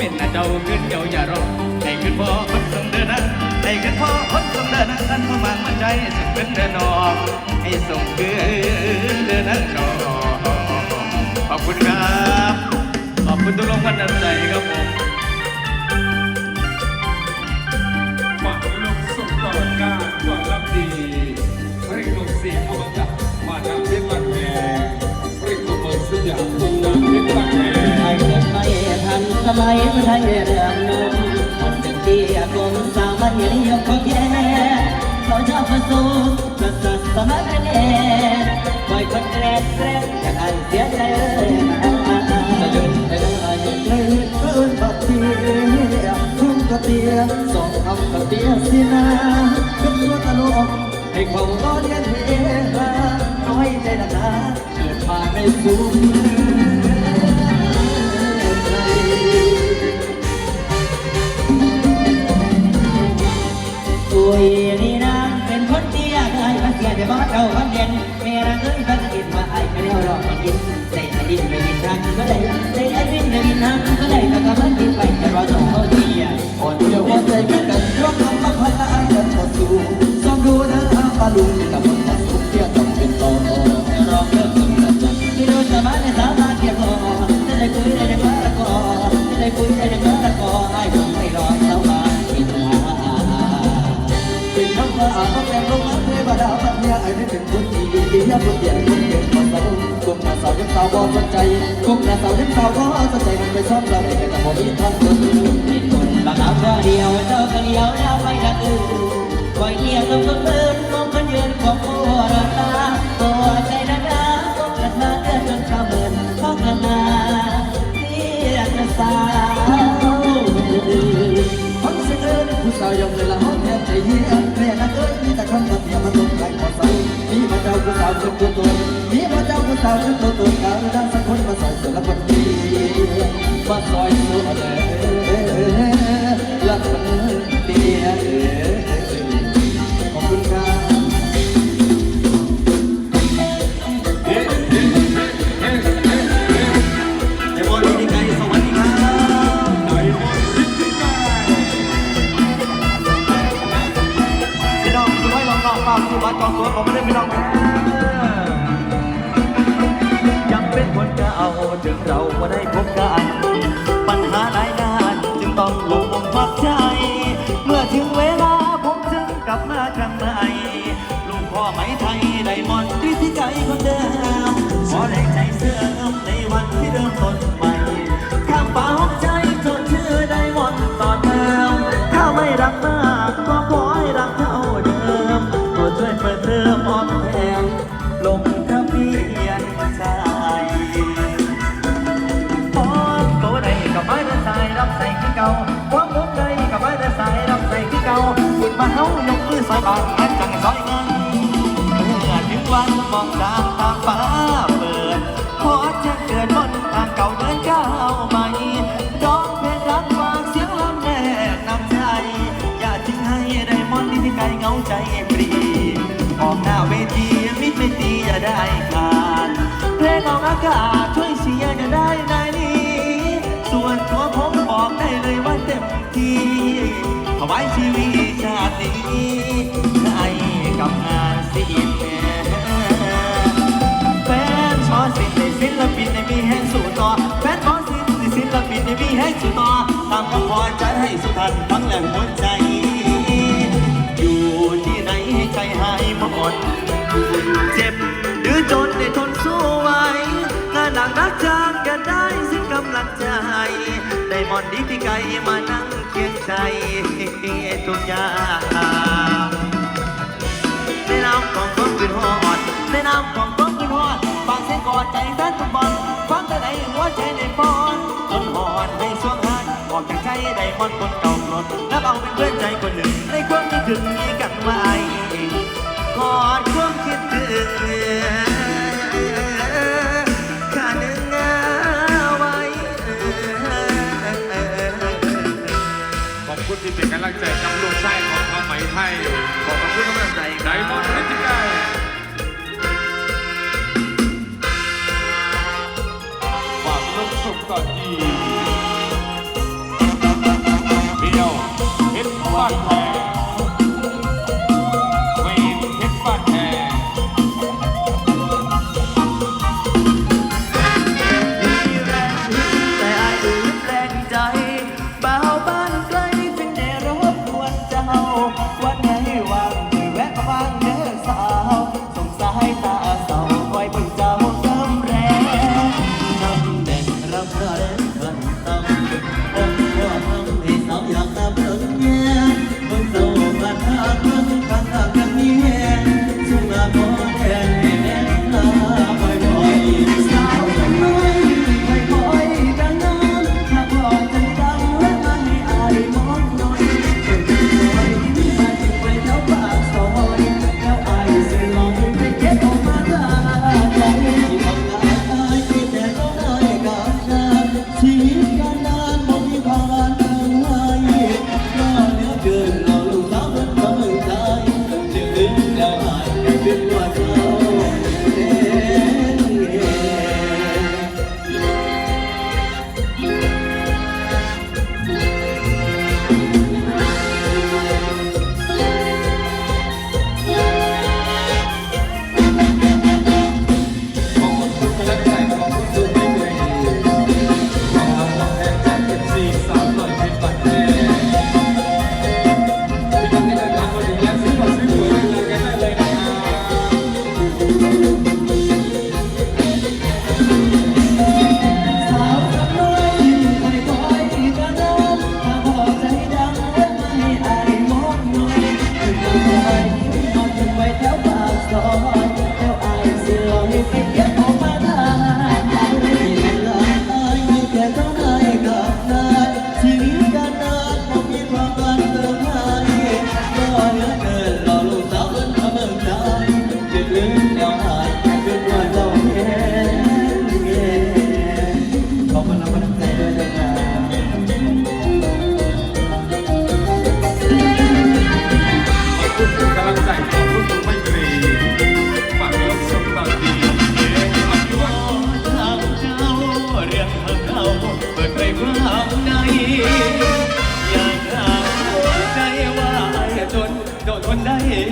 ป็นนะเจ้าขึ้นเจ้าอย่ารอให้ขึ้นพ่อคนทรงเดินนั้นให้ขึ้นพ่อคนทรงเดินนั้นท่านพมันมันใจสุดเป็นเดินนอกให้ส่งคืนเดินนั้นนอกขอบคุณครับ ขอบคุณทุกลงวันน้ำใจครับผม สมัยไม่ไทยเรื่องนมคนเป็นเตี้ยกลมสามันยังยกเขาแย่เขาชอบมาสู้จะสัสสมัครแน่คอยคนแกล้งแกล้งจะอันเสียใจเลยจะหยุดให้ได้หยุดเลยเกินบัดเตียทุ่มกระเตียสองคำกระเตียสินะขึ้นตัวตลกให้เขาล้อเลียนเฮฮาน้อยใจนะนะเกิดมาไม่สูง ยมาเสียแต่บ่เจ้านเด่นเมียรังเอ้ยบ้านกินมาไอ้ก็ได้รอมากินใส่ไอ้ดินไม่กินทางก็ได้ใส่ไอ้ดินไม่กินทางก็ได้แต่ก็มันกินไปแต่รอต้องเขาเตี้ยอ่อนเดียวหัวใจกันกันร่วมทำมาพันละอันกันต่อสู้สองดูนะปลาลุงกับ เป็นคนดีดีนะคนเดียวคนเดียวคนเศร้ากุมหน้าสาวยังสาวบ่สนใจกุมหน้าสาวยังสาวบ่สนใจมันไปชอบเราเองแต่บ่มีทางคนมีคนบางเอาก็เดียวเจ้าก็เดียวแล้วไปทางอื่นคอยเกี่ยวกับคนอื่นมองคนยืนของโอ้ราตาตัวใจนะนะต้องกระทาเดินจนข้าเมินเข้ากันนาเรียกสาวคนเสื่อผู้สาวยอมเลยละห้องแทบใจเหี้ยแม่นักเอ้ยมีแต่คำาเจ้าผู้สาวชุดตัวตนมีมาเจ้าผู้สาวชุดตัวตนการดังสักคนมาใส่ตัวละคนดีมาซอยตัวเลยละ ถึงเร เก่าพร้อมตัวใดกับไม้เดินสายรับใส่ขึ้นเก่าขึ้นมาเฮายกมือสายบานแอนจังซอยเงินเมื่อถึงวันมองตามตาฟ้าเปิดขอจะเกิดบนทางเก่าเดินก้าวใหม่ร้องเพลงรักฝากเสียงลำแน่นำใจอย่าทิ้งให้ได้มอนที่ไกลเงาใจฟรีออกหน้าเวทีมิดไม่ตีอย่าได้ขาดเพลงออกอากาศ เต็มที่เอาไว้ชีวิตชาตินี้ให้กับงานศิลป์แฟนชอสินในศิลปินในมีแห่งสู่ต่อแฟนบอสินในศิลปินในมีแห่งสู่ต่อตามคำพอใจให้สุทันฟังแหลมหัวใจ อยู่ที่ไหนให้ใจหายหมดเจ็บหรือจนได้ทนสู้ไว้งานหนักนักจางก็ได้สิ้นกำลังใจ มอนดีที่ไกลมานั่งเคียงใจทุกอย่างในน้ำของความคืนหอดในน้ำของความคืนหอดฟังเสียงกอดใจแฟนฟุตบอลฟังแต่ไหนหัวใจในปอนจนหอนให้สวงหันออกจากใจได้มอนคนเก่ากรดแล้วเอาเป็นเพื่อนใจคนหนึ่ง ในความคิดถึงมีกันไว้กอดความคิดถึง คุณที่เป็นกำลังใจกับลูกชายของเขาไหมไทยขอบคุณกำลังใจไดมอนด์พิจิตรฝากลงส่งต่อดี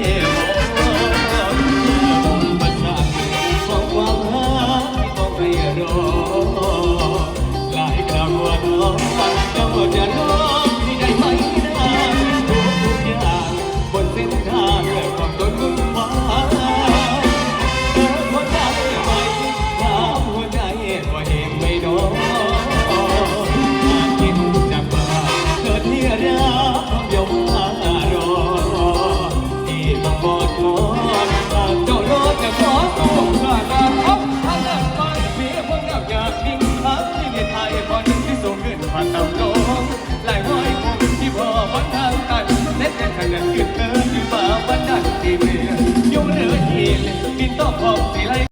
ค